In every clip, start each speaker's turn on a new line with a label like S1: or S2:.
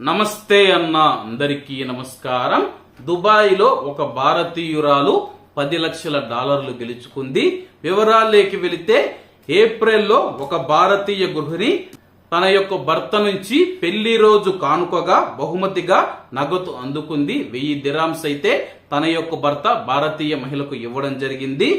S1: నమస్తే అన్న అందరికీ నమస్కారం. దుబాయ్లో ఒక భారతీయురాలు పది లక్షల డాలర్లు గెలుచుకుంది. వివరాల్లోకి వెళితే ఏప్రిల్లో ఒక భారతీయ గృహిణి తన యొక్క భర్త నుంచి పెళ్ళి రోజు కానుకగా బహుమతిగా నగదు అందుకుంది. వెయ్యి దిరామ్స్ అయితే తన యొక్క భర్త భారతీయ మహిళకు ఇవ్వడం జరిగింది.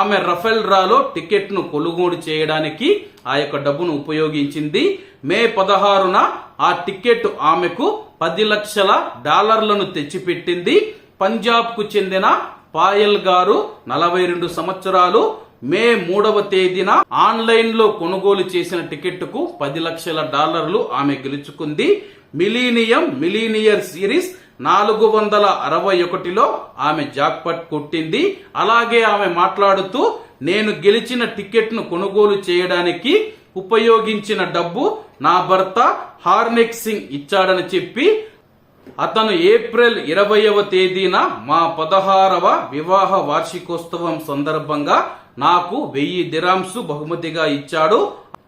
S1: ఆమె రఫెల్ డ్రాలో టికెట్ను కొనుగోలు చేయడానికి ఆ యొక్క డబ్బును ఉపయోగించింది. మే పదహారున ఆ టికెట్ ఆమెకు పది లక్షల డాలర్లను తెచ్చిపెట్టింది. పంజాబ్కు చెందిన పాయల్ గారు నలభై రెండు సంవత్సరాలు మే మూడవ తేదీన ఆన్లైన్లో కొనుగోలు చేసిన టికెట్కు పది లక్షల డాలర్లు ఆమె గెలుచుకుంది. మిలీనియం మిలీనియర్ సిరీస్ నాలుగు వందల అరవై ఒకటిలో ఆమె జాక్పట్ కొట్టింది. అలాగే ఆమె మాట్లాడుతూ నేను గెలిచిన టికెట్ను కొనుగోలు చేయడానికి ఉపయోగించిన డబ్బు నా భర్త హార్నెక్ సింగ్ ఇచ్చాడని చెప్పి అతను ఏప్రిల్ ఇరవైవ తేదీన మా పదహారవ వివాహ వార్షికోత్సవం సందర్భంగా నాకు వెయ్యి దిరాంసు బహుమతిగా ఇచ్చాడు.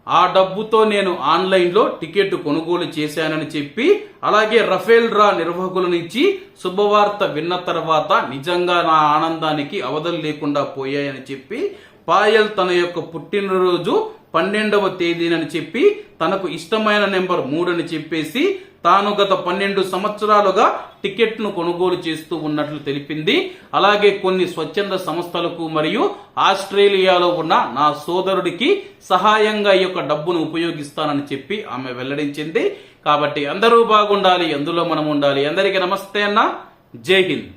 S1: ఆ డబ్బుతో నేను ఆన్లైన్లో టికెట్ కొనుగోలు చేశానని చెప్పి అలాగే రఫేల్ డ్రా నిర్వాహకుల నుంచి శుభవార్త విన్న తర్వాత నిజంగా నా ఆనందానికి అవధులు లేకుండా పోయాయని చెప్పి పాయల్ తన యొక్క పుట్టినరోజు పన్నెండవ తేదీనని చెప్పి తనకు ఇష్టమైన నెంబర్ మూడని చెప్పేసి తాను గత పన్నెండు సంవత్సరాలుగా టికెట్ను కొనుగోలు చేస్తూ ఉన్నట్లు తెలిపింది. అలాగే కొన్ని స్వచ్ఛంద సంస్థలకు మరియు ఆస్ట్రేలియాలో ఉన్న నా సోదరుడికి సహాయంగా ఈ యొక్క డబ్బును ఉపయోగిస్తానని చెప్పి ఆమె వెల్లడించింది. కాబట్టి అందరూ బాగుండాలి అందులో మనం ఉండాలి. అందరికీ నమస్తే అన్న. జై హింద్.